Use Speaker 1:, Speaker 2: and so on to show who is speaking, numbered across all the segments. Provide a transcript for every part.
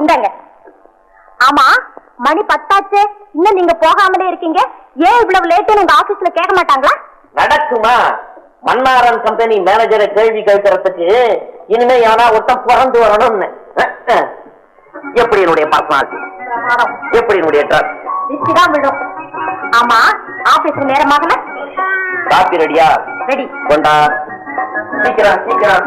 Speaker 1: இந்தாங்க. ஆமா மணி பத்தாச்சு. இன்னும் நீங்க போகாமலே இருக்கீங்க. ஏன் இவ்வளவு லேட்டு உங்க ஆபீஸ்ல கேட்க மாட்டாங்களா?
Speaker 2: நடக்குமா? மன்னாரன் கம்பெனி மேனேஜரை கேள்வி கேட்கறதுக்கு இனிமே யாரா ஒருத்தன் பிறந்து வரணும்னு. எப்படி என்னுடைய பர்சனாலிட்டி எப்படி என்னுடைய ட்ரஸ்
Speaker 1: தான் விழும். ஆமா ஆபீஸ் நேரமாகல
Speaker 2: காப்பி ரெடியா?
Speaker 1: ரெடி.
Speaker 2: கொண்டா. சீக்கிரம் சீக்கிரம்.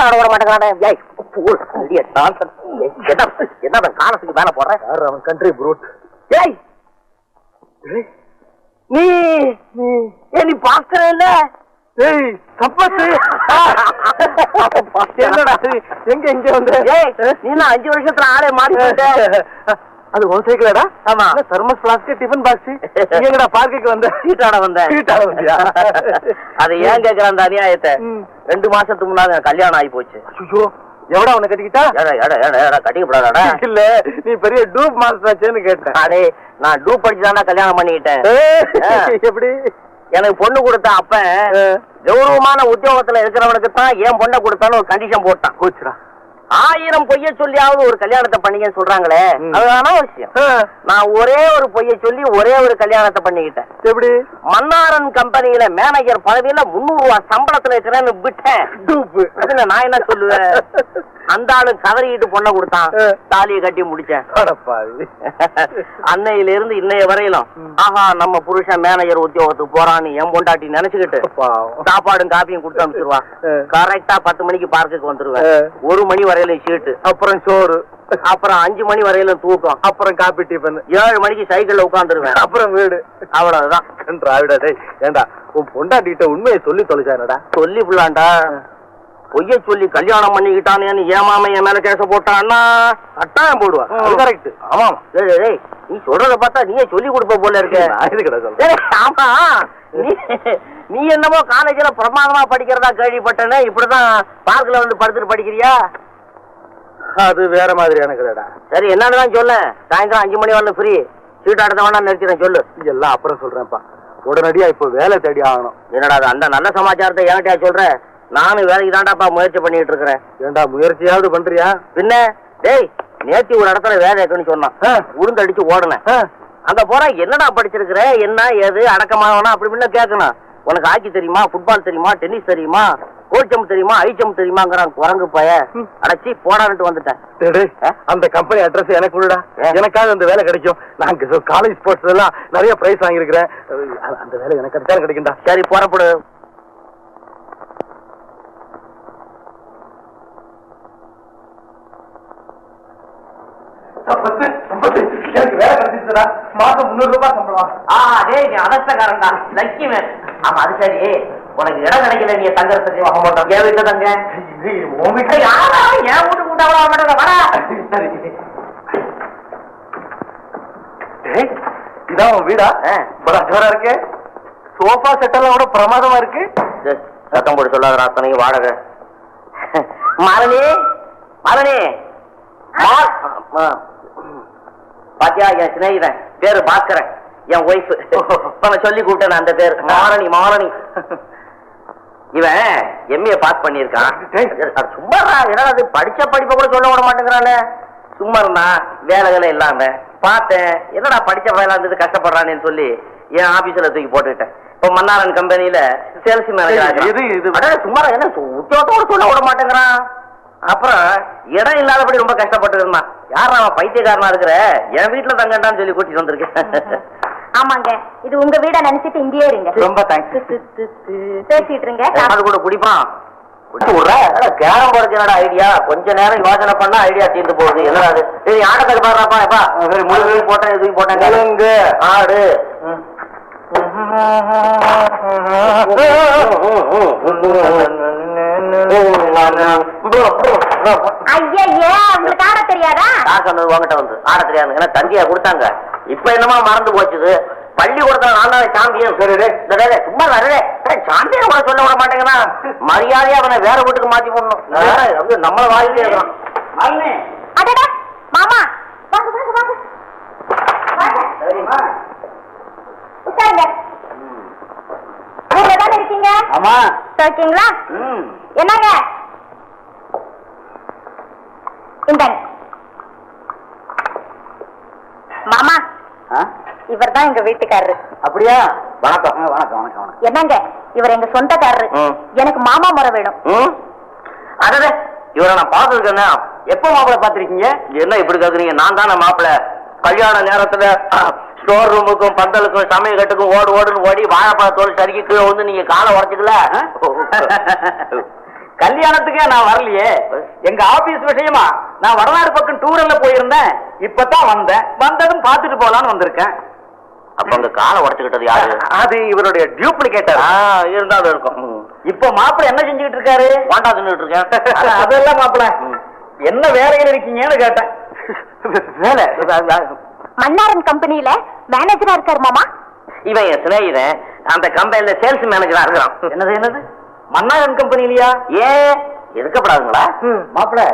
Speaker 2: கூட ஆட விட மாட்டேங்கிறானே ஏய், fool, idiot, nonsense. ஏய், என்ன என்ன அவன் காலத்துக்கு மேல போடுறேன்
Speaker 3: அவன் கண்ட்ரி ப்ரூட்
Speaker 2: ஏய் நீ நீ பாக்குற இல்ல
Speaker 3: ஏய் சப்பத்து. என்னடா? இது? எங்க எங்க வந்து?
Speaker 2: ஏய் நீ நான் அஞ்சு வருஷத்துல ஆளே மாறி
Speaker 3: அது உன் சைக்கிளடா?
Speaker 2: ஆமா.
Speaker 3: தர்மஸ் பிளாஸ்க் டிஃபன் பாக்ஸ் எங்கடா பார்க்குக்கு வந்த?
Speaker 2: சீட்டாட வந்தேன்
Speaker 3: சீட்டாட வந்தியா?
Speaker 2: அதை ஏன் கேக்குற அந்த அநியாயத்தை. ரெண்டு மாசத்துக்கு முன்னாடி கல்யாணம் ஆகி போச்சு.
Speaker 3: ஐயோ எவடா உன்னை கட்டிக்கிட்டா?
Speaker 2: ஏடா ஏடா ஏடா ஏடா கட்டிக்கப்படாதாடா
Speaker 3: இல்ல நீ பெரிய டூப் மாஸ்டர் ஆச்சேன்னு கேட்டேன்.
Speaker 2: அடே நான் டூப் படிச்சு கல்யாணம் பண்ணிக்கிட்டேன்.
Speaker 3: எப்படி?
Speaker 2: எனக்கு பொண்ணு கொடுத்த அப்ப. கௌரவமான உத்தியோகத்துல இருக்கிறவனுக்கு தான் ஏன் பொண்ணை கொடுத்தான்னு ஒரு கண்டிஷன் போட்டான்.
Speaker 3: போச்சுடா.
Speaker 2: ஆயிரம் பொய்ய சொல்லியாவது ஒரு கல்யாணத்தை பண்ணிக்கன்னு சொல்றாங்களே. அதுதான விஷயம் நான் ஒரே ஒரு பொய்ய சொல்லி ஒரே ஒரு கல்யாணத்தை பண்ணிக்கிட்டேன்
Speaker 3: எப்படி
Speaker 2: மன்னாரன் கம்பெனியில மேனேஜர் பதவியில முன்னூறு ரூபாய் சம்பளத்துல இருக்கிறேன்னு விட்டேன் அதுல நான் என்ன சொல்லுவேன் அந்த ஆளு கதறிட்டு பொண்ணை கொடுத்தான். தாலியை கட்டி முடிச்சேன் அன்னையில இருந்து இன்னைய வரையிலும். ஆஹா நம்ம புருஷன் மேனேஜர் உத்தியோகத்துக்கு போறான்னு என் பொண்டாட்டி நினைச்சுக்கிட்டு. சாப்பாடும் காப்பியும் கொடுத்து அனுப்பிச்சிருவா. கரெக்டா பத்து மணிக்கு பார்க்குக்கு வந்துருவேன். ஒரு மணி வரையிலும் சீட்டு
Speaker 3: அப்புறம் சோறு
Speaker 2: அப்புறம் அஞ்சு மணி வரையிலும் தூக்கம்
Speaker 3: அப்புறம் காபி டிஃபன்
Speaker 2: ஏழு மணிக்கு சைக்கிள்ல உட்காந்துருவேன்
Speaker 3: அப்புறம் வீடு
Speaker 2: அவ்வளவுதான்.
Speaker 3: திராவிடா டேய் ஏண்டா உன் பொண்டாட்டிட்ட உண்மையை சொல்லி தொலைச்சானடா?
Speaker 2: சொல்லி புள்ளாண்டா? பொய்ய சொல்லி கல்யாணம் பண்ணிக்கிட்டானேன்னு ஏமாம என் மேல கேச போட்டான்னா
Speaker 3: கட்டாயம் போடுவா. அது கரெக்ட் ஆமா
Speaker 2: டேய், நீ சொல்றத பார்த்தா நீயே சொல்லி கொடுப்ப போல இருக்க. ஆமா. நீ நீ என்னமோ காலேஜ்ல பிரமாதமா படிக்கிறதா கேள்விப்பட்டேனே இப்படிதான் பார்க்ல வந்து படுத்துட்டு படிக்கிறியா?
Speaker 3: அது வேற மாதிரியான கதைடா.
Speaker 2: சரி என்னன்னு சொல்ல. சாயந்தரம் அஞ்சு மணி வரல ஃப்ரீ சீட் அடுத்த வேணா நிறுத்திடுறேன் சொல்லு.
Speaker 3: எல்லாம் அப்புறம் சொல்றேன்ப்பா. உடனடியா இப்போ வேலை தேடி ஆகணும்.
Speaker 2: என்னடா அந்த நல்ல சமாச்சாரத்தை என்கிட்டயா சொல்ற? நானும் வேலைக்கு தாண்டாப்பா முயற்சி பண்ணிட்டு இருக்கிறேன்.
Speaker 3: ஏண்டா முயற்சியாவது பண்றியா?
Speaker 2: பின்ன டேய் நேத்தி ஒரு இடத்துல வேலை இருக்குன்னு சொன்னான்.
Speaker 3: ஆ.
Speaker 2: உளுந்தடிச்சு ஓடுனேன். அங்க போற என்னடா படிச்சிருக்கிற? என்ன ஏது அடக்கமாகணும் அப்படி இப்படின்னு கேட்கணும் உனக்கு ஹாக்கி தெரியுமா? ஃபுட்பால் தெரியுமா? டென்னிஸ் தெரியுமா? கோச்சம் தெரியுமா? ஐச்சம் தெரியுமாங்கிறான் குரங்கு பய. அடைச்சி போடான்ட்டு வந்துட்டேன்?
Speaker 3: அந்த கம்பெனி அட்ரஸ் எனக்கு
Speaker 2: ஏன்?
Speaker 3: எனக்காக அந்த வேலை கிடைக்கும். நான் காலேஜ் ஸ்போர்ட்ஸ் எல்லாம் நிறைய பிரைஸ் வாங்கியிருக்கிறேன். அந்த வேலை எனக்கு கிடைச்சாலும் கிடைக்கும்டா.
Speaker 2: சரி புறப்படு.
Speaker 3: மாசம் முந்நூறு ரூபாய் சம்பளம்.
Speaker 2: ஆ டேய் நீ அதஸ்தக்காரன்டா லக்கியமே ஆமா அது சரி. உனக்கு இடம் கிடைக்கல நீ தங்கறதுக்கு வாங்க மாட்டோம். என் வீட்டுல தங்க?
Speaker 3: இது உன் வீட்டுல
Speaker 2: ஏய், யாரா? என் வீட்டுக்கு கூட்ட வர மாட்டேங்க.
Speaker 3: டேய், இதான் உன் வீடா. பல ஜோரா இருக்கு? சோஃபா செட் எல்லாம் கூட பிரமாதமா இருக்கு.
Speaker 2: சத்தம் போட்டு சொல்லாத அத்தனைக்கு வாடகை. மாரணி மாரணி. பாத்தியா என் சிநேகிதன். பேரு பாஸ்கரன். என் ஒய்ஃப் சொல்லி கூப்பிட்டேன் அந்த பேர். மாரணி மாரணி இவன் எம்ஏ பாஸ் பண்ணியிருக்கான். அது சும்மா என்னடா அது படிச்ச படிப்பை கூட சொல்ல விட மாட்டேங்கிறானே. சும்மா இருந்தான் வேலைகளை இல்லாம. பார்த்தேன் என்னடா படிச்ச வேலை இருந்தது கஷ்டப்படுறானேன்னு சொல்லி என் ஆபீஸ்ல தூக்கி போட்டுக்கிட்டேன். இப்ப மன்னாரன் கம்பெனில சேல்ஸ் மேனேஜர்
Speaker 3: இது, இது-
Speaker 2: அட சும்மா என்ன உத்தியோகத்தோட சொல்ல விட மாட்டேங்கிறான். அப்புறம் இடம் இல்லாதபடி ரொம்ப கஷ்டப்பட்டு இருந்தான். யார் அவன் பைத்தியக்காரனா இருக்கிற? என் வீட்டுல தங்கண்டான்னு சொல்லி கூட்டிட்டு வந்திருக்கேன்.
Speaker 1: ஆமாங்க. இது உங்க வீட நினைச்சிட்டு இங்கேயே இருங்க.
Speaker 3: ரொம்ப தேங்க்ஸ்
Speaker 1: பேசிட்டு இருங்க.
Speaker 2: அது கூட விடுற? கேரம் போறதுக்கு என்னடா ஐடியா கொஞ்ச நேரம் யோசனை பண்ணா ஐடியா தீர்ந்து போகுது. என்னடா அது சரி ஆட்டத்துக்கு பாடுறாப்பா எப்பா முழு போட்டேன் இதுக்கு போட்டேன். ஆடு.
Speaker 1: ஐயே உங்களுக்கு ஆட தெரியாதா?
Speaker 2: யார் சொன்னது உங்ககிட்ட வந்து. ஆட தெரியாது. தந்தியா கொடுத்தாங்க. இப்ப என்னமா மறந்து போச்சுது. பள்ளிக்கூடத்துல நான் தான் சாம்பியன் சரி சும்மா வரே சாம்பியன் கூட சொல்ல விட மாட்டேங்கன்னா மரியாதையா அவனை வேற வீட்டுக்கு மாத்தி போடணும். நம்மள
Speaker 1: அடடா மாமா. வாங்க வாங்க வாங்க. வாங்க.
Speaker 2: சரிம்மா.
Speaker 1: உட்காருங்க. நீங்க தானே இருக்கீங்க?
Speaker 2: ஆமா.
Speaker 1: இருக்கீங்களா?
Speaker 2: ம்.
Speaker 1: என்னங்க? மாமா இவர் தான் எங்க வீட்டுக்காரரு.
Speaker 2: அப்படியா? வணக்கம். வணக்கம் வணக்கம்
Speaker 1: என்னங்க? இவர் எங்க சொந்தக்காரரு. எனக்கு மாமா முறை வேணும்.
Speaker 2: அடடே இவரை நான் பார்த்துருக்கேங்க எப்போ மாப்பிளை பார்த்திருக்கீங்க? என்ன இப்படி கேக்குறீங்க? நான் தானே மாப்பிளை. கல்யாண நேரத்துல ஸ்டோர் ரூமுக்கும் பந்தலுக்கும் சமையல் கட்டுக்கும் ஓடு ஓடுன்னு ஓடி வாழைப்பழ தோல் சறுக்கி கீழே வந்து நீங்க காலை உடச்சுக்கல?
Speaker 4: கல்யாணத்துக்கே நான் வரலையே. எங்க ஆபீஸ் விஷயமா நான் வடநாடு பக்கம் டூரில் போயிருந்தேன். இப்பதான் வந்தேன். வந்ததும் பார்த்துட்டு போலான்னு வந்திருக்கேன்.
Speaker 2: அப்ப அங்க காலை உடச்சுக்கிட்டது யாரு?
Speaker 3: அது இவருடைய டியூப்ளிகேட்டர்
Speaker 2: ஆ, இருந்தாலும் இருக்கும்.
Speaker 4: இப்போ மாப்பிள்ளை என்ன செஞ்சுக்கிட்டு இருக்காரு?
Speaker 2: வாண்டா தின்னுட்டு இருக்கேன்.
Speaker 4: அதெல்லாம் மாப்பிள்ளை. என்ன வேலையில் இருக்கீங்கன்னு கேட்டேன்.
Speaker 3: வேலை?
Speaker 1: மன்னாரன் கம்பெனியில மேனேஜரா இருக்காரு மாமா.
Speaker 2: இவன் என் சிநேகிதன். அந்த கம்பெனில சேல்ஸ் மேனேஜரா இருக்கிறான்.
Speaker 4: என்னது என்னது? மன்னாரன் கம்பெனிலயா
Speaker 2: ஏன் எதுக்கப்படாதுங்களா?
Speaker 4: மாப்பிள்ளை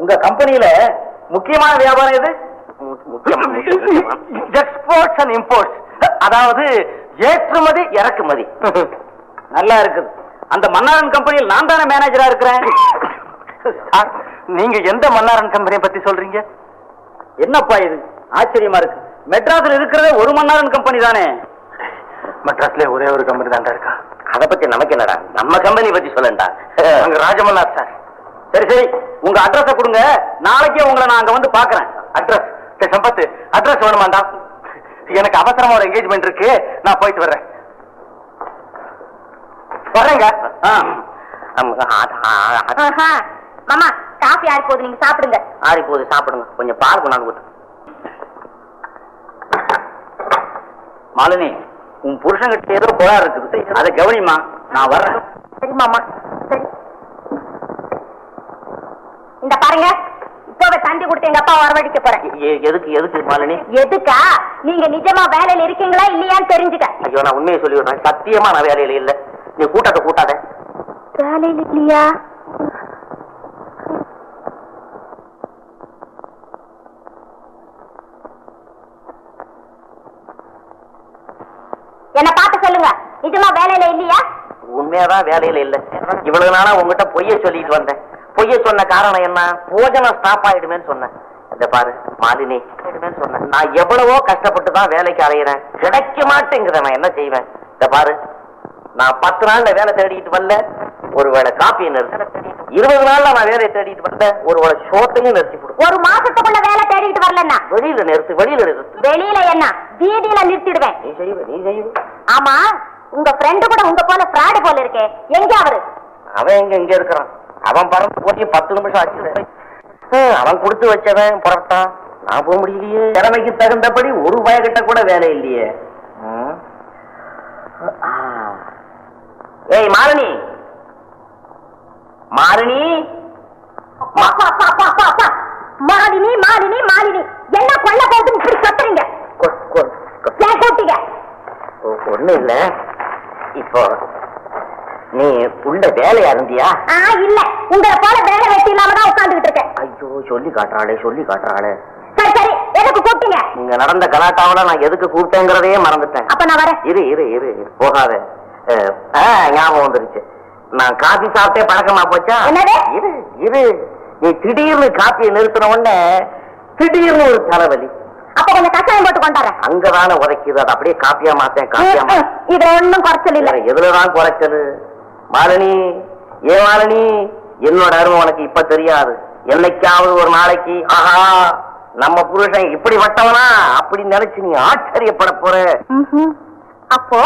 Speaker 4: உங்க கம்பெனியில முக்கியமான வியாபாரம் எது.
Speaker 3: எக்ஸ்போர்ட்ஸ் அண்ட் இம்போர்ட்ஸ் அதாவது ஏற்றுமதி
Speaker 2: இறக்குமதி.
Speaker 4: நல்லா இருக்குது. அந்த மன்னாரன் கம்பெனியில் நான் தானே மேனேஜரா இருக்கிறேன்?
Speaker 3: நீங்க எந்த மன்னாரன் கம்பெனியை பத்தி சொல்றீங்க?
Speaker 4: என்னப்பா இது? ஆச்சரியமா இருக்கு. மெட்ராஸ்ல இருக்கிறதே ஒரு மன்னாரன் கம்பெனி தானே.
Speaker 3: மெட்ராஸ்ல ஒரே ஒரு கம்பெனி தான்டா இருக்கா?
Speaker 2: அத பத்தி நமக்கு என்னடா? நம்ம கம்பெனி பத்தி சொல்லண்டா
Speaker 3: அங்க ராஜமன்னார் சார்.
Speaker 4: சரி சரி. உங்க அட்ரஸ கொடுங்க. நாளைக்கே உங்களை நான் அங்க வந்து பாக்குறேன்
Speaker 3: அட்ரஸ் சம்பத்து அட்ரஸ் வேணுமாண்டா? எனக்கு அவசரமா ஒரு என்கேஜ்மெண்ட் இருக்கு. நான் போயிட்டு வர்றேன். வர்றேங்க.
Speaker 1: மாமா காஃபி ஆறி போகுது. நீங்க சாப்பிடுங்க.
Speaker 2: ஆறி போகுது சாப்பிடுங்க. கொஞ்சம் பால் கொண்டாந்து
Speaker 4: மாலினி உன் புருஷன்கிட்ட ஏதோ கோளாறு இருக்குது. அதை கவனிமா நான் வர்றேன்.
Speaker 1: சரி மாமா சரி. இந்த பாருங்க இப்பவே தந்தி கொடுத்து எங்க அப்பா வரவழைக்க போறேன்.
Speaker 2: எதுக்கு எதுக்கு மாலினி?
Speaker 1: எதுக்கா? நீங்க நிஜமா வேலையில இருக்கீங்களா இல்லையான்னு தெரிஞ்சுக்க.
Speaker 2: ஐயோ நான் உண்மையை சொல்லி விடுறேன் சத்தியமா நான் வேலையில இல்ல. நீ கூட்டாத கூட்டாத.
Speaker 1: வேலையில இல்லையா? என்ன பார்த்து சொல்லுங்க. நிஜமா வேலையில இல்லையா?
Speaker 2: உண்மையாதான் வேலையில இல்ல. இவ்வளவு நாளா உங்ககிட்ட பொய்ய சொல்லிட்டு வந்தேன். பொய்ய சொன்ன காரணம் என்ன? போஜனம் ஸ்டாப் ஆயிடுமேன்னு சொன்னேன். இந்த பாரு மாலினி. சொன்னேன் நான் எவ்வளவோ கஷ்டப்பட்டு தான் வேலைக்கு அலையிறேன். கிடைக்க மாட்டேங்குது நான். என்ன செய்வேன்? இந்த பாரு நான் பத்து நாள்ல வேலை தேடிட்டு வரல ஒருவேளை காப்பியை நிறுத்த. இருபது நாள்ல நான் வேலையை தேடிட்டு வரல ஒருவேளை ஷோட்டையும் நிறுத்தி
Speaker 1: ஒரு மாசத்துக்குள்ள வேலை தேடிட்டு வரலன்னா?
Speaker 2: வெளியில நிறுத்து வெளியில நிறுத்து.
Speaker 1: வெளியில என்ன? வீதியில நிறுத்திடுவேன்.
Speaker 2: நீ செய்வ நீ செய்வ
Speaker 1: ஆமா உங்க ஃப்ரெண்டு கூட உங்க போல ஃப்ராடு போல இருக்கே. எங்க அவரு?
Speaker 2: அவன் எங்க இங்க இருக்கிறான். அவன் பறந்து போய் பத்து நிமிஷம் ஆச்சு அவன் கொடுத்து வச்சவன் புறப்பட்டான் நான் போக முடியலையே. திறமைக்கு தகுந்தபடி ஒரு பயக்கிட்ட கூட வேலை இல்லையே. ஏய் மாலினி. மாலினி.
Speaker 1: மாலினி மாலினி மாலினி என்ன கொல்ல போகுதுன்னு இப்படி கத்துறீங்க
Speaker 2: கொ- கொ- கொ-
Speaker 1: ஏன் கூப்பிட்டீங்க
Speaker 2: ஒ- ஒண்ணும் இல்ல. இப்போ நீ உள்ள வேலையா இருந்தியா
Speaker 1: இல்ல. உங்களை போல வேலை வெட்டி இல்லாம தான் உட்கார்ந்துகிட்டு இருக்கேன்.
Speaker 2: ஐயோ சொல்லி காட்டுறாளே சொல்லி காட்டுறாளே.
Speaker 1: சரி சரி. எதுக்கு கூப்பிட்டீங்க?
Speaker 2: இங்க நடந்த கலாட்டாவில நான் எதுக்கு கூப்பிட்டேங்கிறதையே மறந்துட்டேன்.
Speaker 1: அப்ப நான் வரேன்.
Speaker 2: இரு இரு இரு போகாத. ஞாபகம் வந்துருச்சு. நான் காபி சாப்பிட்டே பழக்கமா போச்சா? இரு இரு. நீ திடீர்னு காப்பியை நிறுத்தின உடனே திடீர்னு ஒரு தலைவலி.
Speaker 1: கொஞ்சம் கஷாயம் போட்டு கொண்டாடுறேன்.
Speaker 2: அங்கதானே உதைக்குது. அதை அப்படியே காப்பியா மாத்தேன் காப்பியா.
Speaker 1: இதுல ஒண்ணும் குறைச்சல் இல்ல.
Speaker 2: எதுலதான் குறைச்சது மாலினி ஏ மாலினி என்னோட அருமை உனக்கு இப்ப தெரியாது. என்னைக்காவது ஒரு நாளைக்கு ஆஹா நம்ம புருஷன் இப்படி வட்டவனா அப்படி நினைச்சு நீ ஆச்சரியப்பட போற.
Speaker 1: அப்போ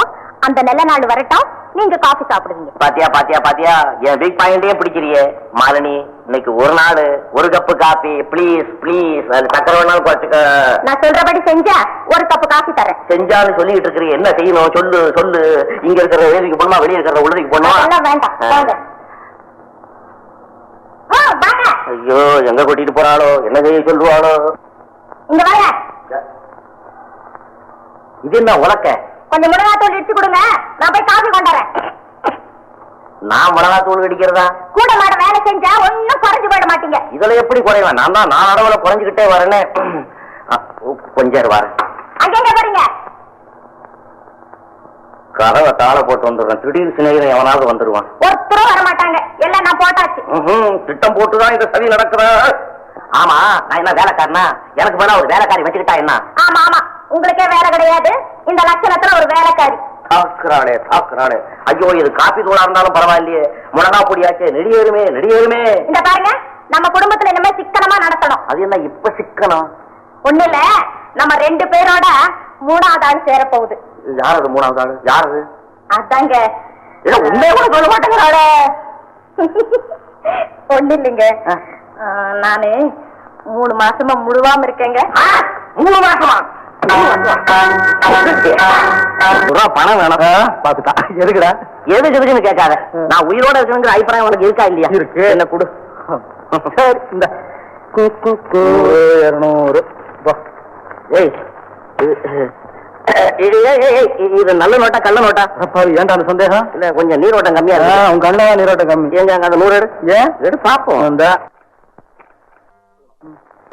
Speaker 1: அந்த நல்ல நாள் வரட்டும் நீங்க காஃபி சாப்பிடுவீங்க.
Speaker 2: பாத்தியா பாத்தியா பாத்தியா? என் வீக் பாயிண்டே பிடிக்கிறியே மாலினி இன்னைக்கு ஒரு நாள் ஒரு கப்பு காபி ப்ளீஸ் ப்ளீஸ் அது சக்கரை வேணாலும் குறைச்சுக்க.
Speaker 1: நான் சொல்றபடி செஞ்சா ஒரு கப் காஃபி தரேன்.
Speaker 2: செஞ்சாலும் சொல்லிட்டு இருக்கிறீ என்ன செய்யணும்? சொல்லு சொல்லு. இங்க இருக்கிற வேலைக்கு போணுமா? வெளியே இருக்கிற உள்ளதுக்கு போணுமா?
Speaker 1: அதெல்லாம் வேண்டாம்.
Speaker 2: ஐயோ எங்க கூட்டிட்டு போறாளோ? என்ன செய்ய சொல்லுவாளோ?
Speaker 1: இங்க வாங்க.
Speaker 2: இது என்ன உலக்க?
Speaker 1: கொஞ்சம் மிளகாத்தூள் இடிச்சு கொடுங்க. நான் போய் காஃபி கொண்டாறேன்.
Speaker 2: நான் மிளகா தூள் அடிக்கிறதா
Speaker 1: கூட மாட வேலை செஞ்சா ஒண்ணும் குறைஞ்சு போயிட மாட்டீங்க.
Speaker 2: இதுல எப்படி குறைவேன்? நான் தான் நான் அளவுல குறைஞ்சுக்கிட்டே வரேனே. அ, கொஞ்சம் வரேன்.
Speaker 1: அங்கெங்க போறீங்க
Speaker 2: கதவை தாள போட்டு வந்துடுறேன். திடீர் சிநேகிதன் எவனாவது வந்துருவான்.
Speaker 1: ஒருத்தரும் வர மாட்டாங்க எல்லாம் நான் போட்டாச்சு.
Speaker 2: திட்டம் போட்டுதான் இந்த சதி நடக்குதா? ஆமா நான் என்ன வேலைக்காரனா? எனக்கு வேணா ஒரு வேலைக்காரி வச்சுக்கிட்டா என்ன?
Speaker 1: ஆமா ஆமா. உங்களுக்கே வேலை கிடையாது. இந்த லட்சணத்துல ஒரு வேலைக்காரி.
Speaker 2: தாக்குறாளே தாக்குறாளே ஐயோ இது காப்பி தூளா இருந்தாலும் பரவாயில்லையே. முழங்கா பொடியாச்சே நெடியேறுமே நெடியேறுமே.
Speaker 1: இந்த பாருங்க நம்ம குடும்பத்துல இனிமே சிக்கனமா நடத்தணும்.
Speaker 2: அது என்ன இப்ப சிக்கனம்
Speaker 1: ஒண்ணு இல்ல நம்ம ரெண்டு பேரோட மூணாவது ஆள் சேர போகுது
Speaker 2: யார் அது மூணாவது ஆளு யார் அது?
Speaker 1: அதாங்க.
Speaker 2: உண்மையை கூட சொல்ல மாட்டேங்கிறாளே.
Speaker 1: ஒண்ணு இல்லைங்க. நானு மூணு மாசமா முழுவாம இருக்கேங்க.
Speaker 2: மூணு மாசமா? ரூபா பணம் வேணும்.
Speaker 3: பாத்துட்டா எதுக்குடா?
Speaker 2: எதுக்கு எதுக்குன்னு கேட்காத. நான் உயிரோட இருக்கணுங்கிற அபிப்பிராயம் உனக்கு இருக்கா இல்லையா?
Speaker 3: இருக்கு.
Speaker 2: என்ன கொடு.
Speaker 3: சரி இந்த இருநூறு.
Speaker 2: ஏய். இது- நல்ல நோட்டா கள்ள நோட்டா?
Speaker 3: ஏன்டா அந்த சந்தேகம்?
Speaker 2: இல்ல கொஞ்சம் நீரோட்டம் கம்மியா இருக்கு.
Speaker 3: உங்க கண்ணா நீரோட்டம் கம்மி.
Speaker 2: ஏங்க அந்த நூறு எடு.
Speaker 3: ஏன்?
Speaker 2: எடு பாப்போம்
Speaker 3: இந்த.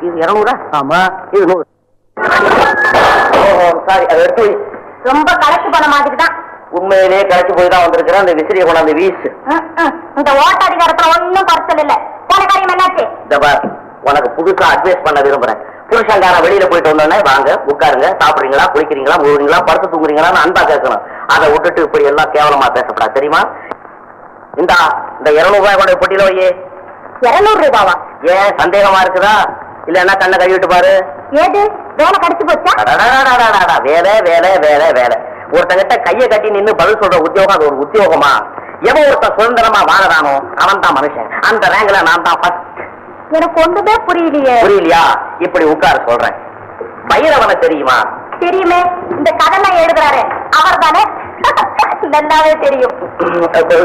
Speaker 2: இது இருநூறா?
Speaker 3: ஆமா.
Speaker 2: இது நூறு. சாரி அதை எடுத்து.
Speaker 1: ரொம்ப கலெக்ட் பண்ண மாதிரி தான்.
Speaker 2: உண்மையிலேயே களைச்சு போய் தான் வந்திருக்கிறேன். அந்த விசிறியை கொண்டாந்து வீசு.
Speaker 1: இந்த ஓட்ட அதிகாரத்துல ஒண்ணும் குறைச்சல் இல்ல. போன காரியம் என்னாச்சு?
Speaker 2: உனக்கு புதுசா அட்வைஸ் பண்ண விரும்புறேன். புருஷங்கார வெளியில போயிட்டு வந்தோடனே வாங்க உட்காருங்க சாப்பிடுறீங்களா குளிக்கிறீங்களா முழுறீங்களா படுத்து தூங்குறீங்களான்னு அன்பா கேட்கணும். அதை விட்டுட்டு இப்படி எல்லாம் கேவலமா பேசப்படாது தெரியுமா? இந்தா இந்த இருநூறு ரூபாய் கூட பொட்டியில வையே.
Speaker 1: இருநூறு ரூபாவா?
Speaker 2: ஏன் சந்தேகமா இருக்குதா? இல்லன்னா கண்ணை கழுவிட்டு பாரு.
Speaker 1: ஏது வேலை கிடைச்சு போச்சா
Speaker 2: வேலை வேலை வேலை வேலை ஒருத்தங்கிட்ட கையை கட்டி நின்னு பதில் சொல்ற உத்தியோகம் அது ஒரு உத்தியோகமா எவன் ஒருத்தன் சுதந்திரமா வாழறானோ அவன் தான் மனுஷன் அந்த ரேங்க்ல நான் தான் first.
Speaker 1: எனக்கு ஒண்ணுமே புரியலையே
Speaker 2: புரியலையா இப்படி உட்கார சொல்றேன் பைரவனை தெரியுமா
Speaker 1: தெரியுமே இந்த கதை எழுதுறாரு அவர் தானே நல்லாவே தெரியும்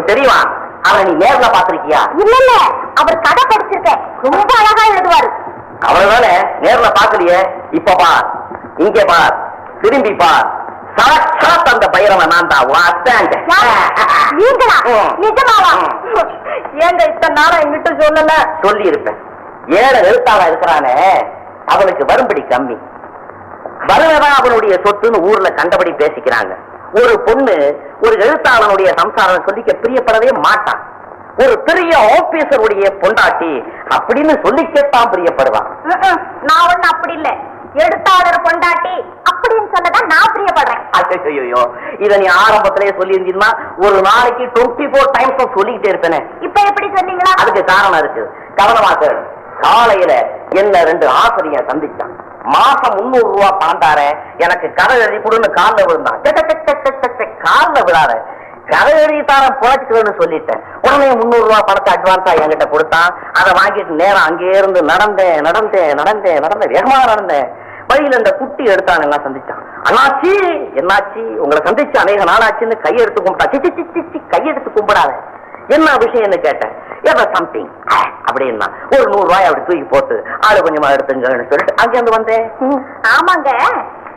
Speaker 2: தெரியுமா அவனை நீ நேர்ல பாத்திருக்கியா
Speaker 1: இல்ல இல்ல அவர் கதை படிச்சிருக்கேன் ரொம்ப அழகா எழுதுவாரு
Speaker 2: அவனதானே நேர்ல பாக்கலையே இப்ப பார். இங்க பார். திரும்பி பார். சாட்சாத் அந்த பைரவன் நான் தான்.
Speaker 1: ஏங்க இத்தனை நாளா என்கிட்ட சொல்லல?
Speaker 2: சொல்லி இருப்பேன் ஏழை எழுத்தாளா இருக்கிறானே. அவனுக்கு வரும்படி கம்மி. வருவதான் அவனுடைய சொத்துன்னு ஊர்ல கண்டபடி பேசிக்கிறாங்க. ஒரு பொண்ணு ஒரு எழுத்தாளனுடைய சம்சாரம் சொல்லிக்க பிரியப்படவே மாட்டான். ஒரு பெரிய ஆபீசருடைய பொண்டாட்டி அப்படின்னு சொல்லிக்கத்தான் பிரியப்படுவான்.
Speaker 1: நான் ஒண்ணு அப்படி இல்ல. எழுத்தாளர் பொண்டாட்டி அப்படின்னு சொல்லதான் நான் பிரியப்படுறேன்.
Speaker 2: ஐயோ இத நீ ஆரம்பத்திலேயே சொல்லி ஒரு நாளைக்கு டுவெண்ட்டி ஃபோர் டைம்ஸ் சொல்லிக்கிட்டே இருப்பேனே.
Speaker 1: இப்ப எப்படி சொன்னீங்களா?
Speaker 2: அதுக்கு காரணம் இருக்கு. கவனமா கேளு காலையில என்ன ரெண்டு ஆசிரியர் சந்திச்சான். மாசம் முன்னூறு ரூபா பணம் தாரேன் எனக்கு கதை எழுதி கொடுன்னு கால்ல விழுந்தான். கால்ல விழாத. கதை எழுதி தாரேன் புழைச்சுக்கிறேன்னு சொல்லிட்டேன். உடனே முந்நூறு ரூபா பணத்தை அட்வான்ஸா என்கிட்ட கொடுத்தான். அதை வாங்கிட்டு நேரம் அங்கே இருந்து நடந்தேன் நடந்தேன் நடந்தேன் நடந்தேன். வேகமா நடந்தேன். வழியில இந்த குட்டி எடுத்தான் எல்லாம் சந்திச்சான். அண்ணாச்சி என்னாச்சு? உங்களை சந்திச்சு அநேக நாளாச்சுன்னு கையெடுத்து கும்பிட்டா. சி, சி, சி, கையெடுத்து கும்பிடாத. என்ன விஷயம்னு கேட்டேன். ஏதோ சம்திங் அப்படின்னா. ஒரு நூறு ரூபாய் அப்படி தூக்கி போட்டு ஆளு கொஞ்சமா எடுத்துங்கன்னு சொல்லிட்டு அங்கிருந்து வந்தேன்.
Speaker 1: ஆமாங்க.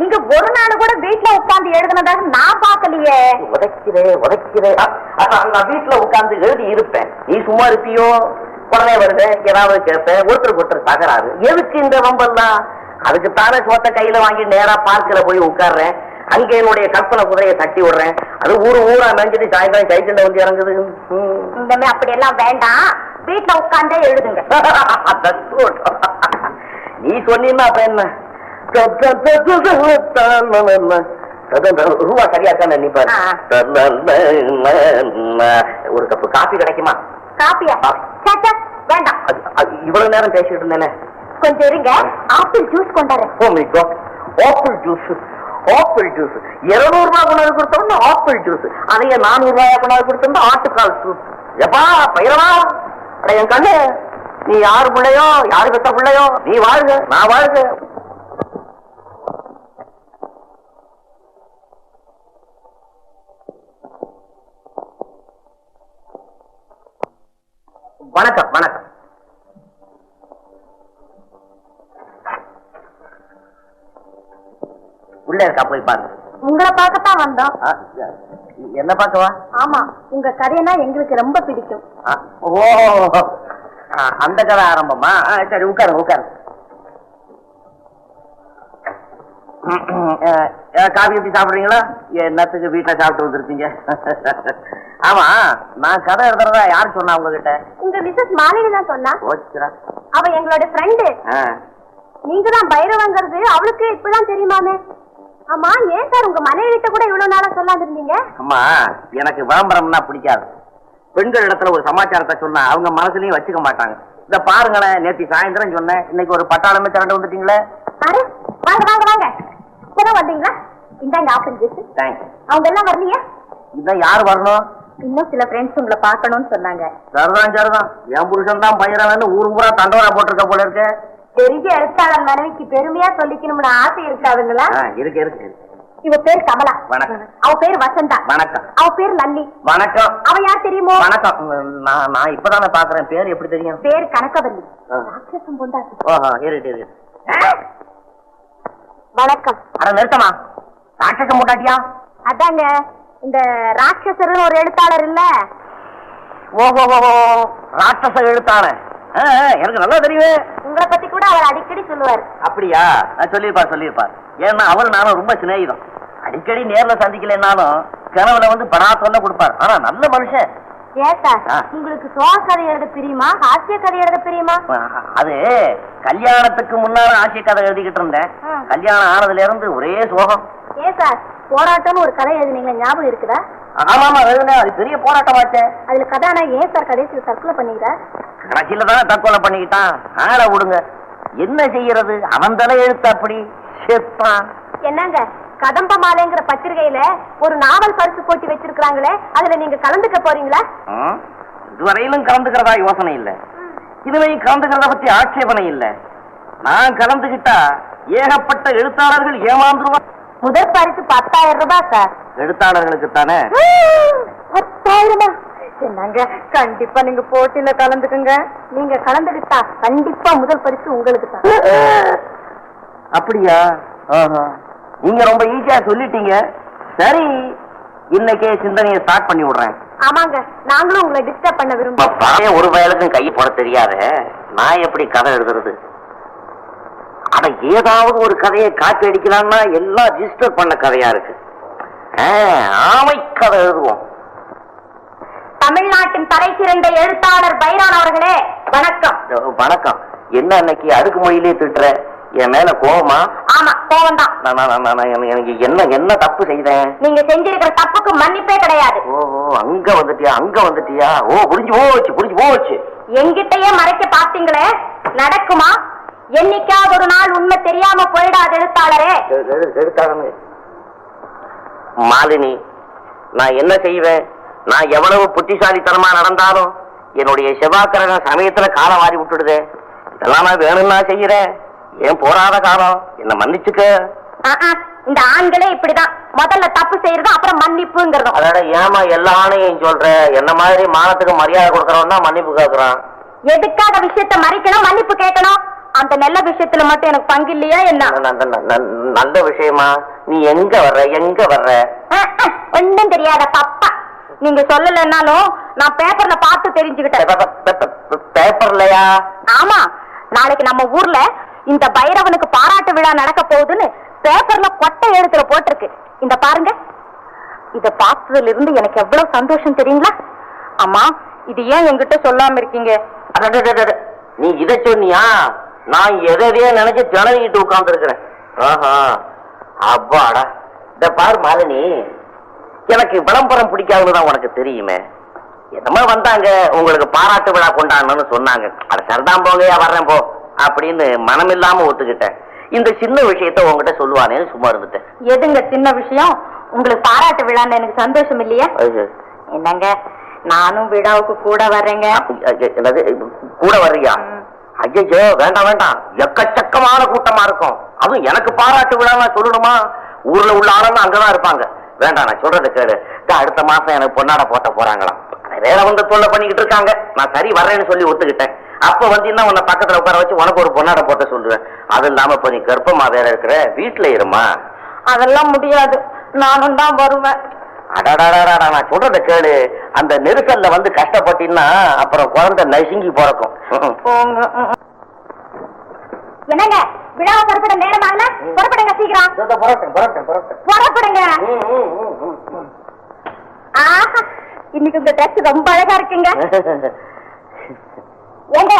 Speaker 1: நீங்க ஒரு நாள் கூட வீட்டுல உட்கார்ந்து எழுதுனதாக நான் பாக்கலையே
Speaker 2: உதைக்கிறே உதைக்கிறே. அ, அதான் நான் வீட்டுல உட்கார்ந்து எழுதி இருப்பேன். நீ சும்மா இருப்பியோ? உடனே வருது ஏதாவது கேட்பேன். ஒருத்தருக்கு ஒருத்தர் தகராறு. எதுக்கு இந்த வம்பெல்லாம்? அதுக்கு தானே சோத்த கையில வாங்கி நேரா பார்க்கில் போய் உட்கார்றேன். அங்க என்னுடைய கற்பனை குதிரையை தட்டி விடுறேன். அது ஊரு ஊரா மேய்ஞ்சிட்டு சாயந்தரம் கைக்கிட்ட வந்து இறங்குது. ம்.
Speaker 1: இந்த மாதிரி அப்படி எல்லாம் வேண்டாம். வீட்டுல உட்கார்ந்தே எழுதுங்க.
Speaker 2: நீ சொன்னீன்னா அப்ப என்ன? ரூபா சரியா தானே நீ ஒரு கப்பு காபி கிடைக்குமா
Speaker 1: காப்பியா வேண்டாம்.
Speaker 2: அது- அது இவ்வளவு நேரம் பேசிட்டு இருந்தேனே
Speaker 1: கொஞ்சம் இருங்க. ஆப்பிள் ஜூஸ் கொண்டாரு.
Speaker 2: ஓ my apple juice apple juice இருநூறு ரூபாய் கொண்டாந்து கொடுத்தோம்னா ஆப்பிள் ஜூஸ் அதையே நானூறு ரூபாய் கொண்டாந்து கொடுத்தோம்னா ஆட்டுக்கால் ஜூஸ் எப்பா பயிரவா அட என் கண்ணு நீ யாரு பிள்ளையோ யாரு பெத்த பிள்ளையோ? நீ வாழ்க நான் வாழ்க. வணக்கம் வணக்கம். உள்ள இருக்கா போய் பாருங்க.
Speaker 1: உங்களை பார்க்கத்தான் வந்தோம்.
Speaker 2: என்ன பார்க்கவா?
Speaker 1: ஆமா உங்க கதைனா எங்களுக்கு ரொம்ப பிடிக்கும்.
Speaker 2: ஓ அந்த கதை ஆரம்பமா? சரி உட்காருங்க உட்காருங்க. காபி எப்படி சாப்பிடுறீங்களா? என்னத்துக்கு வீட்டுல சாப்பிட்டு வந்திருப்பீங்க ஆமா நான் கதை எழுதுறதா யார் சொன்னா உங்ககிட்ட?
Speaker 1: உங்க மிஸ்ஸஸ் மாலினி தான் சொன்னா. அவ எங்களோட ஃப்ரெண்டு நீங்க தான் பைரவங்கிறது அவளுக்கு இப்பதான் தெரியுமாமே? ஆமா ஏன் சார் உங்க மனைவி கிட்ட கூட இவ்வளவு நாளா சொல்லாம இருந்தீங்க
Speaker 2: அம்மா எனக்கு விளம்பரம்னா பிடிக்காது. பெண்கள் இடத்துல ஒரு சமாச்சாரத்தை சொன்னா அவங்க மனசுலயும் வச்சுக்க மாட்டாங்க. இத பாருங்களேன் நேத்தி சாயந்தரம் சொன்னேன். இன்னைக்கு ஒரு பட்டாளமே திரண்டு வந்துட்டீங்களே?
Speaker 1: வாங்க வாங்க வாங்க. வந்தீங்களா? இந்தாங்க ஆப்பிள் ஜூஸ் அவங்க எல்லாம் வரலையா?
Speaker 2: இதான் யார் வரணும்?
Speaker 1: இன்னும் சில ஃப்ரெண்ட்ஸ் உங்களை பார்க்கணும்னு சொன்னாங்க.
Speaker 2: சரிதான் சரிதான். என் புருஷன் தான் பயிரவன்னு ஊர் பூரா தண்டோரா போட்டிருக்க போல இருக்கு.
Speaker 1: பெரிய எழுத்தாளர் மனைவிக்கு பெருமையா சொல்லிக்கணும்னு ஆசை இருக்காதுங்களா
Speaker 2: இருக்கு இருக்கு.
Speaker 1: இவ பேர் கமலா.
Speaker 2: வணக்கம்.
Speaker 1: அவ பேர் வசந்தா.
Speaker 2: வணக்கம்.
Speaker 1: அவ பேர் லல்லி.
Speaker 2: வணக்கம்.
Speaker 1: அவ யார் தெரியுமோ?
Speaker 2: வணக்கம். நான் நான் இப்பதானே பாக்குறேன் பேர் எப்படி தெரியும்?
Speaker 1: பேர் கனகவல்லி. ராட்சசம் பொண்டாட்டி.
Speaker 2: ஓஹோ இருக்கு இருக்கு
Speaker 1: வணக்கம்.
Speaker 2: அட நிறுத்தமா ராட்சசம் மூட்டாட்டியா
Speaker 1: அதாங்க. இந்த ராட்சசர்னு ஒரு எழுத்தாளர் இல்ல?
Speaker 2: ஓஹோ ராட்சச ஆ, எனக்கு நல்லா தெரியுமே.
Speaker 1: உங்களை பத்தி கூட அவர் அடிக்கடி சொல்லுவார்.
Speaker 2: அப்படியா? சொல்லியிருப்பார் சொல்லியிருப்பார். ஏன்னா அவர் நானும் ரொம்ப சிநேகிதம். அடிக்கடி நேர்ல சந்திக்கலைன்னாலும் கனவுல வந்து படா தொல்லை கொடுப்பார். ஆனா நல்ல மனுஷன்.
Speaker 1: உங்களுக்கு சோக கதை எழுத பிரியுமா? ஹாஸ்ய கதை எழுத பிரியுமா?
Speaker 2: அது கல்யாணத்துக்கு முன்னால ஆசை கதை எழுதிக்கிட்டு இருந்தேன். கல்யாணம் ஆனதுல இருந்து ஒரே சோகம்.
Speaker 1: ஏன் சார்? போராட்டம்னு ஒரு கதை எழுதுனீங்க ஞாபகம் இருக்குதா?
Speaker 2: ஆமா ஆமா அது பெரிய போராட்டமாச்சே.
Speaker 1: அதுல கதானா ஏன் சார் கடைசியில் தற்கொலை பண்ணிக்கிறார்
Speaker 2: கடைசியில தானே தற்கொலை பண்ணிக்கிட்டான். ஆள விடுங்க. என்ன செய்யறது? அவன் தலை எழுத்து அப்படி? செத்தான்
Speaker 1: என்னங்க கதம்ப மாலைங்கிற பத்திரிகையில ஒரு நாவல் பரிசு போட்டி வச்சிருக்காங்களே அதுல நீங்க கலந்துக்க போறீங்களா?
Speaker 2: இதுவரையிலும் கலந்துக்கிறதா யோசனை இல்ல. இதுவரையும் கலந்துக்கிறத பத்தி ஆட்சேபனை இல்ல. நான் கலந்துகிட்டா ஏகப்பட்ட எழுத்தாளர்கள் ஏமாந்துருவான்
Speaker 1: முதல் பரிசு பத்தாயிரம் ரூபாய் சார்.
Speaker 2: எழுத்தாளர்களுக்கு தானே
Speaker 1: பத்தாயிரமா? என்னங்க கண்டிப்பா நீங்க போட்டியில கலந்துக்குங்க. நீங்க கலந்துக்கிட்டா கண்டிப்பா முதல் பரிசு உங்களுக்கு தான்.
Speaker 2: அப்படியா. நீங்க ரொம்ப ஈஸியா சொல்லிட்டீங்க. சரி இன்னைக்கே சிந்தனையை ஸ்டார்ட் பண்ணி விடுறேன்.
Speaker 1: ஆமாங்க நாங்களும் உங்களை டிஸ்டர்ப் பண்ண
Speaker 2: பழைய ஒரு வயலுக்கும் கை போட தெரியாத. நான் எப்படி கதை எழுதுறது? அட ஏதாவது ஒரு கதையை காப்பி அடிக்கலாம்னா எல்லாம் ரிஜிஸ்டர் பண்ண கதையா இருக்கு. ஆமை கதை எழுதுவோம்.
Speaker 1: தமிழ்நாட்டின் தலை சிறந்த எழுத்தாளர் பைரான் அவர்களே வணக்கம்.
Speaker 2: வணக்கம். என்ன அன்னைக்கு அடுக்கு மொழியிலே திட்டுற? என் மேல கோவமா?
Speaker 1: ஆமா கோவம் தான்
Speaker 2: எனக்கு- எனக்கு என்ன என்ன தப்பு செய்தேன்?
Speaker 1: நீங்க செஞ்சிருக்கிற தப்புக்கு மன்னிப்பே கிடையாது.
Speaker 2: ஓஹோ அங்க வந்துட்டியா அங்க வந்துட்டியா? ஓ புரிஞ்சு போச்சு புரிஞ்சு போச்சு.
Speaker 1: எங்கிட்டயே மறைக்க பாத்தீங்களே நடக்குமா? என்னைக்காவது ஒரு நாள் உண்மை தெரியாம போயிடாது எழுத்தாளரே.
Speaker 2: மாலினி நான் என்ன செய்வேன்? நான் எவ்வளவு புத்திசாலித்தனமா நடந்தாலும் என்னுடைய செவ்வாய்க்கிரகம் சமயத்துல காலம் வாரி விட்டுடுதே. இதெல்லாம் நான் வேணும்னா செய்யறேன். ஏன் போராத காலம்? என்ன மன்னிச்சுக்க.
Speaker 1: இந்த ஆண்களே இப்படிதான். முதல்ல தப்பு செய்யறது அப்புறம் மன்னிப்புங்கிறதும்.
Speaker 2: அதோட ஏமா எல்லா ஆணையும் சொல்ற? என்ன மாதிரி மானத்துக்கு மரியாதை கொடுக்கறவன் தான் மன்னிப்பு கேட்கறான்
Speaker 1: எதுக்காக விஷயத்த மறைக்கணும் மன்னிப்பு கேட்கணும்? அந்த நல்ல விஷயத்துல மட்டும் எனக்கு பங்கு இல்லையா என்ன?
Speaker 2: நல்ல விஷயமா? நீ எங்க வர்ற? எங்க வர்ற?
Speaker 1: ஒண்ணும் தெரியாத பப்பா. நீங்க சொல்லலைன்னாலும் நான் பேப்பர்ல பார்த்து தெரிஞ்சுக்கிட்டேன்.
Speaker 2: பேப்பர்லயா?
Speaker 1: ஆமா. நாளைக்கு நம்ம ஊர்ல இந்த பைரவனுக்கு பாராட்டு விழா நடக்க போகுதுன்னு பேப்பர்ல கொட்டை எழுத்துல போட்டிருக்கு. இந்த பாருங்க. இத பார்த்ததுல இருந்து எனக்கு எவ்வளவு சந்தோஷம் தெரியுங்களா? அம்மா இது ஏன் என்கிட்ட சொல்லாம இருக்கீங்க.
Speaker 2: நீ இத சொன்னியா? நான் எதையோ நினைச்சு திணறிட்டு உட்கார்ந்து இருக்கிறேன் ஆஹா அப்பாடா. இந்த பாரு மாலினி எனக்கு விளம்பரம் பிடிக்காதுன்னு உனக்கு தெரியுமே. என்னமோ வந்தாங்க உங்களுக்கு பாராட்டு விழா கொண்டாடணும்னு சொன்னாங்க. அட சரிதான் போங்கயா வர்றேன் போ. அப்படின்னு மனமில்லாம ஒத்துக்கிட்டேன். இந்த சின்ன விஷயத்த உங்ககிட்ட சொல்லுவானேன்னு சும்மா இருந்துட்டேன்.
Speaker 1: எதுங்க சின்ன விஷயம்? உங்களுக்கு பாராட்டு விழான்னு எனக்கு சந்தோஷம் இல்லையா. என்னங்க நானும் விழாவுக்கு கூட வர்றேங்க.
Speaker 2: கூட வர்றியா? ஐயோ வேண்டாம் வேண்டாம். எக்கச்சக்கமான கூட்டமா இருக்கும். அதுவும் எனக்கு பாராட்டு விழா சொல்லணுமா? ஊர்ல உள்ள ஆளுங்க அங்கதான் இருப்பாங்க. வேண்டாம் நான் சொல்றது கேடு அடுத்த மாசம் எனக்கு பொன்னாட போட்ட போறாங்களாம். வேற வந்து தொல்லை பண்ணிக்கிட்டு இருக்காங்க. நான் சரி வர்றேன்னு சொல்லி ஒத்துக்கிட்டேன். அப்ப வந்தீங்கன்னா உன்னை பக்கத்துல உட்கார வச்சு உனக்கு ஒரு பொன்னாட போட்ட சொல்லுவேன். அது இல்லாம இப்ப நீ கர்ப்பமா வேற இருக்கிற? வீட்டுல இருமா?
Speaker 1: அதெல்லாம் முடியாது. நானும் தான் வருவேன்.
Speaker 2: அடடடடடா நான் சொல்றத கேளு அந்த நெரிசல்ல வந்து கஷ்டப்பட்டீங்கன்னா அப்புறம் குழந்தை நசுங்கி பிறக்கும்
Speaker 1: என்னங்க விழாவை புறப்பட நேரம் ஆகல புறப்படுங்க சீக்கிரம்
Speaker 2: இதோ புறப்பட்டேன், புறப்பட்டேன், புறப்பட்டேன்.
Speaker 1: புறப்படுங்க ஆஹா இன்னைக்கு உங்க ட்ரெஸ் ரொம்ப அழகா இருக்குங்க ஏங்க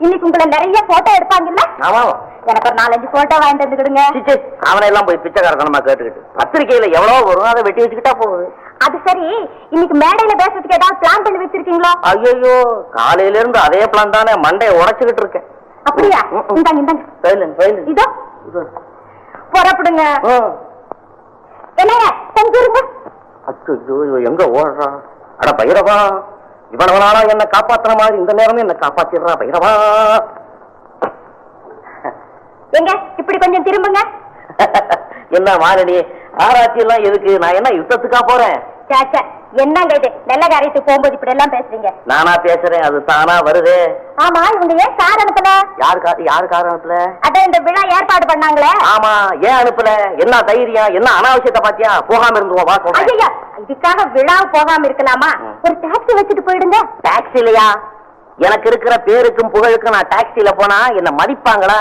Speaker 1: இன்னைக்கு உங்களை நிறைய போட்டோ எடுப்பாங்கல்ல
Speaker 2: ஆமா
Speaker 1: எனக்கு ஒரு நாலஞ்சு போட்டோ வாங்கிட்டு வந்துக்கிடுங்க.
Speaker 2: சிச்சே, அவனை எல்லாம் போய் பிச்சைக்காரத்தனமா கேட்டுக்கிட்டு. பத்திரிக்கையில எவ்வளவு வரும் அதை வெட்டி வச்சுக்கிட்டா போகுது.
Speaker 1: அது சரி இன்னைக்கு மேடையில பேசுறதுக்கு ஏதாவது பிளான் பண்ணி வச்சிருக்கீங்களோ?
Speaker 2: ஐயோ காலையில இருந்து அதே பிளான் தானே மண்டைய உடைச்சுக்கிட்டு இருக்கேன்.
Speaker 1: அப்படியா. இந்தாங்க இந்தாங்க. இதோ புறப்படுங்க. என்னங்க கொஞ்சம் இருங்க
Speaker 2: அச்சோ எங்க ஓடுறான் அட பைரவா இவனவனால என்ன காப்பாத்துற மாதிரி இந்த நேரமே என்ன காப்பாத்திடுறா பைரவா.
Speaker 1: எங்க? இப்படி கொஞ்சம் திரும்புங்க.
Speaker 2: என்ன மாரணி ஆராய்ச்சி எல்லாம் எதுக்கு? நான் என்ன யுத்தத்துக்கா போறேன்?
Speaker 1: என்னங்க இது? நல்ல காரியத்துக்கு போகும்போது இப்படி எல்லாம் பேசுறீங்க.
Speaker 2: நானா பேசுறேன் அது தானா வருது?
Speaker 1: ஆமா இவங்க ஏன் கார் அனுப்பல?
Speaker 2: யாரு யாரு காரணத்துல
Speaker 1: அதான் இந்த விழா ஏற்பாடு பண்ணாங்களே.
Speaker 2: ஆமா ஏன் அனுப்பல? என்ன தைரியம்? என்ன அனாவசியத்தை பாத்தியா போகாம இருந்துருவோம் வா சொல்றேன்
Speaker 1: இதுக்காக விழா போகாம இருக்கலாமா. ஒரு டாக்ஸி வச்சுட்டு போயிடுங்க.
Speaker 2: டாக்ஸிலையா எனக்கு இருக்கிற பேருக்கும் புகழுக்கும் நான் டாக்ஸில போனா என்ன மதிப்பாங்களா?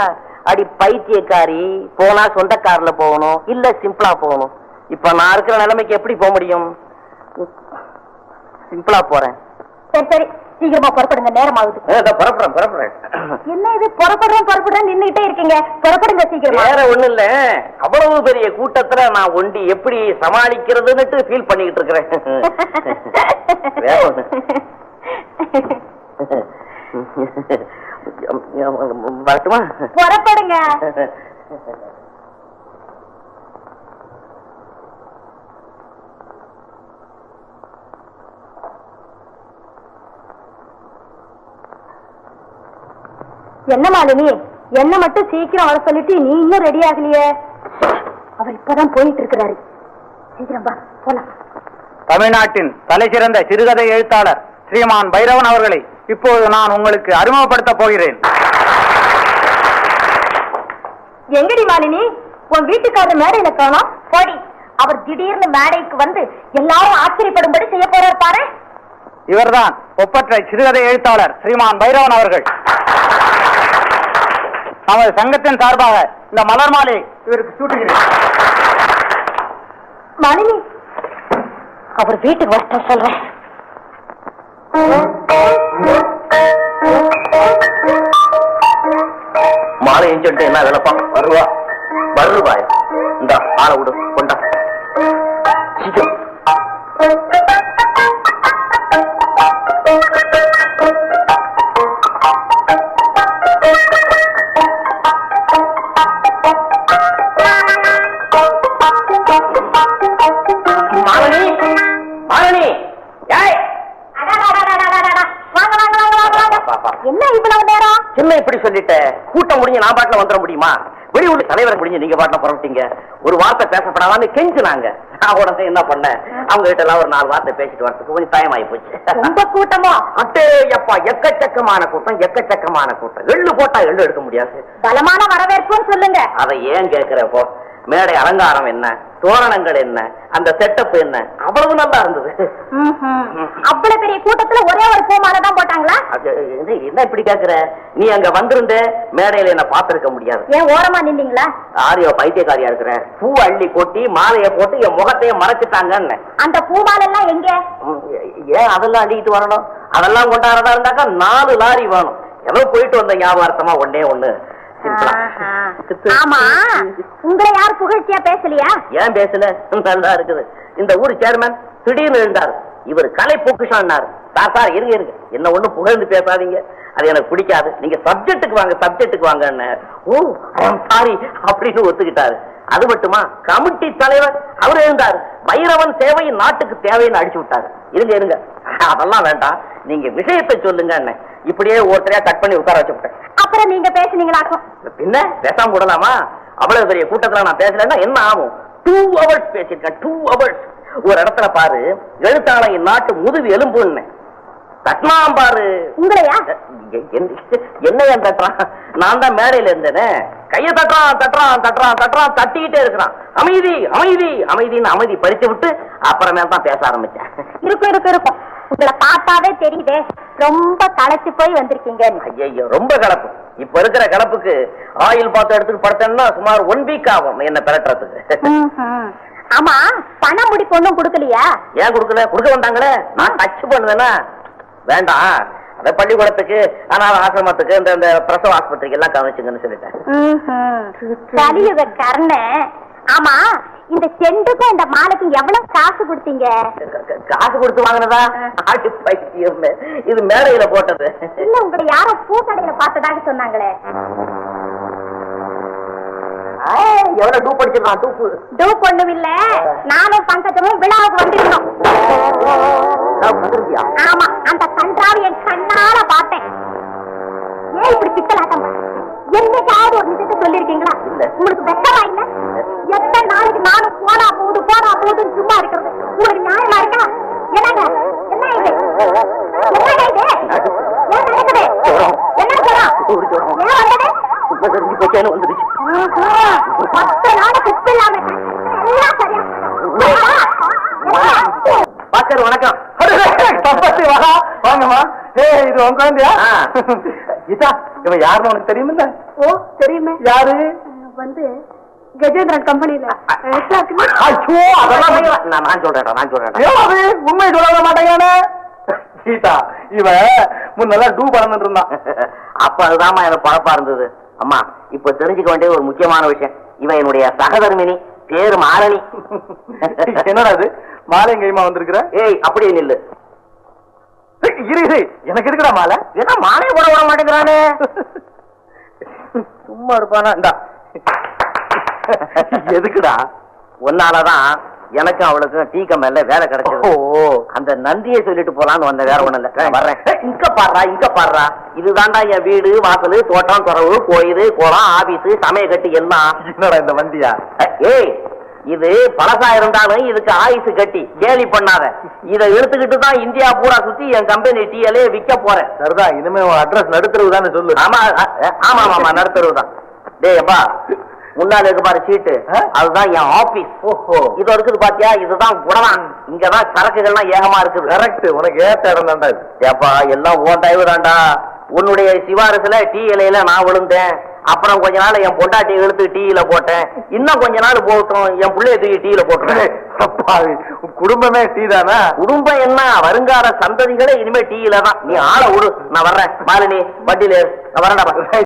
Speaker 2: அடி பைத்தியக்காரி போனா சொந்த கார்ல போகணும் இல்ல சிம்பிளா போகணும். இப்ப நான் இருக்கிற நிலைமைக்கு எப்படி போக முடியும்? சிம்பிளா போறேன்.
Speaker 1: சரி சரி. சீக்கிரமா புறப்படுங்க நேரம் ஆகுது.
Speaker 2: புறப்படுறேன் புறப்படுறேன்.
Speaker 1: என்ன இது? புறப்படுறோம் புறப்படுறோம் நின்னுகிட்டே இருக்கீங்க. புறப்படுங்க சீக்கிரமா.
Speaker 2: வேற ஒண்ணு இல்ல. அவ்வளவு பெரிய கூட்டத்துல நான் ஒண்டி எப்படி சமாளிக்கிறதுன்னுட்டு ஃபீல் பண்ணிக்கிட்டு இருக்கிறேன். வரட்டுமா?
Speaker 1: புறப்படுங்க. என்ன மாலினி? என்ன மட்டும் சீக்கிரம் வர சொல்லிட்டு நீ இன்னும் ரெடி ஆகலையே? அவர் இப்பதான் போயிட்டு இருக்கிறாரு. சீக்கிரம் வா போலாம்.
Speaker 4: தமிழ்நாட்டின் தலைசிறந்த சிறுகதை எழுத்தாளர் ஸ்ரீமான் பைரவன் அவர்களை இப்போது நான் உங்களுக்கு அறிமுகப்படுத்த போகிறேன்.
Speaker 1: எங்கடி மாலினி? உன் வீட்டுக்காரர் மேடையில காணோம் போடி. அவர் திடீர்னு மேடைக்கு வந்து எல்லாரும் ஆச்சரியப்படும்படி செய்ய போறார் பாரு.
Speaker 4: இவர்தான் ஒப்பற்ற சிறுகதை எழுத்தாளர் ஸ்ரீமான் பைரவன் அவர்கள். நமது சங்கத்தின் சார்பாக இந்த மலர் மாலை இவருக்கு சூட்டுகிறேன்.
Speaker 1: மாலினி அவர் வீட்டுக்கு வரட்ட சொல்றேன்.
Speaker 2: மாலை சொல்லிட்டு என்ன வேலைப்பா வருவா. வருவாய். இந்த ஆளை விடு கொண்டா.
Speaker 1: என்ன
Speaker 2: இப்படி சொல்லிட்ட? கூட்டம் முடிஞ்சு நான் பாட்டுல வந்துட முடியுமா? வெளியூர் தலைவரை முடிஞ்சு நீங்க பாட்டுல புறப்பட்டீங்க. ஒரு வார்த்தை பேசப்படாதான்னு கெஞ்சுனாங்க. நான் உடனே என்ன பண்ணேன்? அவங்க கிட்ட எல்லாம் ஒரு நாலு வார்த்தை பேசிட்டு வரதுக்கு கொஞ்சம் டைம் ஆகி போச்சு.
Speaker 1: ரொம்ப கூட்டமோ?
Speaker 2: அட்டே எப்பா எக்கச்சக்கமான கூட்டம் எக்கச்சக்கமான கூட்டம். எள்ளு போட்டா எள்ளு எடுக்க முடியாது.
Speaker 1: பலமான வரவேற்புன்னு சொல்லுங்க.
Speaker 2: அதை ஏன் கேக்குறப்போ மேடை அலங்காரம் என்ன? தோரணங்கள் என்ன? அந்த செட்டப் என்ன? அவ்வளவு நல்லா இருந்தது.
Speaker 1: அவ்வளவு பெரிய கூட்டத்துல ஒரே ஒரு பூமாலை தான் போட்டாங்களா?
Speaker 2: என்ன- என்ன இப்படி கேக்குற? நீ அங்க வந்திருந்த மேடையில என்ன பார்த்திருக்க முடியாது.
Speaker 1: ஏன் ஓரமா நின்னீங்களா?
Speaker 2: ஆரியோ பைத்தியக்காரியா இருக்கிற. பூ அள்ளி கொட்டி மாலையை போட்டு என் முகத்தையே மறைச்சிட்டாங்கன்னு.
Speaker 1: அந்த பூமாலை எல்லாம் எங்க
Speaker 2: ஏன் அதெல்லாம் அள்ளிக்கிட்டு வரணும்? அதெல்லாம் கொண்டாடுறதா இருந்தாக்கா நாலு லாரி வேணும். ஏதோ போயிட்டு வந்த ஞாபகார்த்தமா ஒண்ணே ஒண்ணு.
Speaker 1: ஆமா. உங்களை யார் புகழ்ச்சியா பேசலையா?
Speaker 2: ஏன் பேசல? நல்லா இருக்குது. இந்த ஊர் சேர்மன் திடீர்னு இருந்தார் இவர் கலை பொக்குஷான்னாரு. சார் சார் இருங்க இருங்க. என்ன ஒண்ணு புகழ்ந்து பேசாதீங்க. அது எனக்கு பிடிக்காது. நீங்க சப்ஜெக்ட்டுக்கு வாங்க சப்ஜெக்ட்டுக்கு வாங்கன்னு ஓ சாரி அப்படின்னு ஒத்துக்கிட்டாரு. அது மட்டுமா? கமிட்டி தலைவர் அவர் எழுந்தாரு. பைரவன் சேவை நாட்டுக்கு தேவைன்னு அடிச்சு விட்டாரு. இருங்க இருங்க. அதெல்லாம் வேண்டாம். நீங்க விஷயத்தை சொல்லுங்க இப்படியே ஒருத்தரையா கட் பண்ணி உட்கார வச்சு விட்டேன்
Speaker 1: அப்புறம் நீங்க பேசுனீங்களாக்கும்.
Speaker 2: பின்ன பேசாம விடலாமா? அவ்வளவு பெரிய கூட்டத்துல நான் பேசலன்னா என்ன ஆகும்? டூ ஹவர்ஸ் பேசியிருக்கேன் டூ ஹவர்ஸ் ஒரு இடத்துல பாரு எழுத்தாளர் நாட்டு முதுகு எலும்புன்னு. தட்டினாம் பாரு.
Speaker 1: உங்களையா?
Speaker 2: என்ன- என்னையா தட்டுறான்? நான் தான் மேடையில இருந்தேனே. கைய தட்டுறான் தட்டுறான் தட்டுறான் தட்டுறான் தட்டிக்கிட்டே இருக்கிறான். அமைதி அமைதி அமைதின்னு அமைதி பறிச்சு விட்டு அப்புறமே தான் பேச ஆரம்பிச்சேன்.
Speaker 1: இருக்கும் இருக்கும் இருக்கும். உங்களை பார்த்தாவே தெரியுதே. ரொம்ப களைச்சு போய் வந்திருக்கீங்க
Speaker 2: ஐயோ ரொம்ப கலப்பு இப்ப இருக்கிற கலப்புக்கு ஆயில் பாத்திரம் எடுத்துட்டு படுத்தேன்னா சுமார் ஒன் வீக் ஆகும் என்ன பெரட்டுறதுக்கு.
Speaker 1: ஆமா பணம் முடிப்பு ஒண்ணும் கொடுக்கலையா?
Speaker 2: ஏன் கொடுக்கல? கொடுக்க வந்தாங்களே. நான் டச் பண்ணுவேனா? வேண்டாம். அத பள்ளிக்கூடத்துக்கு அனாத ஆசிரமத்துக்கு இந்த இந்த பிரசவ ஆஸ்பத்திரிக்கு எல்லாம் கவனிச்சுங்கன்னு சொல்லிட்டேன்.
Speaker 1: கலியுக கர்ண. ஆமா இந்த செண்டுக்கும் இந்த மாலைக்கும் எவ்வளவு காசு கொடுத்தீங்க?
Speaker 2: காசு கொடுத்து வாங்கினதா? ஆட்டு பைத்தியம். இது மேடையில போட்டது.
Speaker 1: இல்ல உங்களை யாரோ பூக்கடையில பார்த்ததாக சொன்னாங்களே.
Speaker 2: எவ்வளவு டூ படிச்சிருக்கான் டூப்பு
Speaker 1: டூப் ஒண்ணும் இல்ல நானும் பங்கஜமும் விழாவுக்கு வந்திருந்தோம். ஆமா அந்த கன்றாவை என் கண்ணால பார்த்தேன். ஏன் இப்படி பித்தலாட்டம் என்னைக்காவது ஒரு நிஜத்தை சொல்லிருக்கீங்களா. உங்களுக்கு வெட்டமா இல்ல? எத்தனை நாளைக்கு நானும் போனா போகுது போனா போகுதுன்னு சும்மா இருக்கிறது? உங்களுக்கு நியாயமா இருக்கா? என்னங்க? என்ன இது? என்னங்க இது? ஏன் நடக்குது? என்ன. ஏன் வந்தது
Speaker 2: போச்சேன்னு வந்துருச்சு
Speaker 1: பத்து இல்லாம
Speaker 2: பாக்கர் வணக்கம்
Speaker 3: தப்பத்தி வா வாங்கம்மா ஏ இது உன் குழந்தையா இதா இவன் யாருன்னு உனக்கு தெரியுமில்ல
Speaker 1: ஓ தெரியுமே
Speaker 3: யாரு
Speaker 1: வந்து கஜேந்திரன் கம்பெனில
Speaker 3: ஐயோ அதெல்லாம்
Speaker 2: நான் சொல்றேன் நான் சொல்றேன்
Speaker 3: அது உண்மை சொல்ல மாட்டேங்கானே கீதா இவன் முன்னெல்லாம் டூ பறந்துட்டு இருந்தான்.
Speaker 2: அப்ப அதுதான்மா எனக்கு பழப்பா இருந்தது. அம்மா இப்ப தெரிஞ்சுக்க வேண்டிய ஒரு முக்கியமான விஷயம். இவன் என்னுடைய சகதர்மினி பேரு மாரணி
Speaker 3: என்னடா இது? மாலை கைமா வந்திருக்கிற?
Speaker 2: ஏய் அப்படியே நில்லு.
Speaker 3: இரு இரு. எனக்கு இருக்குடா மாலை.
Speaker 2: ஏன்னா மாலையை போட விட மாட்டேங்கிறானே.
Speaker 3: சும்மா இருப்பானா? எதுக்குடா?
Speaker 2: உன்னாலதான் எனக்கும் அவளுக்கும் டீ கம்பெனில வேலை கிடைச்சது.
Speaker 3: ஓ
Speaker 2: அந்த நந்தியை சொல்லிட்டு போலான்னு வந்த வேற ஒண்ணு இல்ல. வர்றேன். இங்க பாடுறா இங்க பாடுறா இதுதான்டா என் வீடு வாசல் தோட்டம் துறவு கோயில் குளம் ஆபீஸ் சமய கட்டு எல்லாம்.
Speaker 3: என்னடா இந்த வண்டியா?
Speaker 2: ஏய் இது பழசா இருந்தாலும் இதுக்கு ஆயுசு கட்டி கேலி பண்ணாத. இத எடுத்துக்கிட்டு தான் இந்தியா பூரா சுத்தி என் கம்பெனி டீயலே விக்க போறேன்.
Speaker 3: சரிதான் இனிமே அட்ரஸ் நடுத்தரவு தானே சொல்லு.
Speaker 2: ஆமா ஆமா ஆமா நடுத்தருவு தான் டேய் அப்பா முன்னால இருக்கு பாரு சீட்டு? அதுதான் என் ஆபீஸ்
Speaker 3: ஓஹோ.
Speaker 2: இது இருக்குது பாத்தியா? இதுதான் குடவான். இங்கதான் சரக்குகள்லாம் ஏகமா இருக்குது.
Speaker 3: கரெக்ட் உனக்கு ஏத்த இடம் இது.
Speaker 2: ஏப்பா எல்லாம் ஓன் தயவு தான்டா. உன்னுடைய சிவாரசுல டீ இலையில நான் விழுந்தேன். அப்புறம் கொஞ்ச நாள் என் பொண்டாட்டி இழுத்து டீயில போட்டேன். இன்னும் கொஞ்ச நாள் போகட்டும். என் பிள்ளைய தூக்கி டீயில
Speaker 3: உன் குடும்பமே டீ தானா?
Speaker 2: குடும்பம் என்ன? வருங்கால சந்ததிகளே இனிமே டீயில தான். நீ ஆளை விடு. நான் வர்றேன். மாலினி வண்டியில நான் வரேன்டா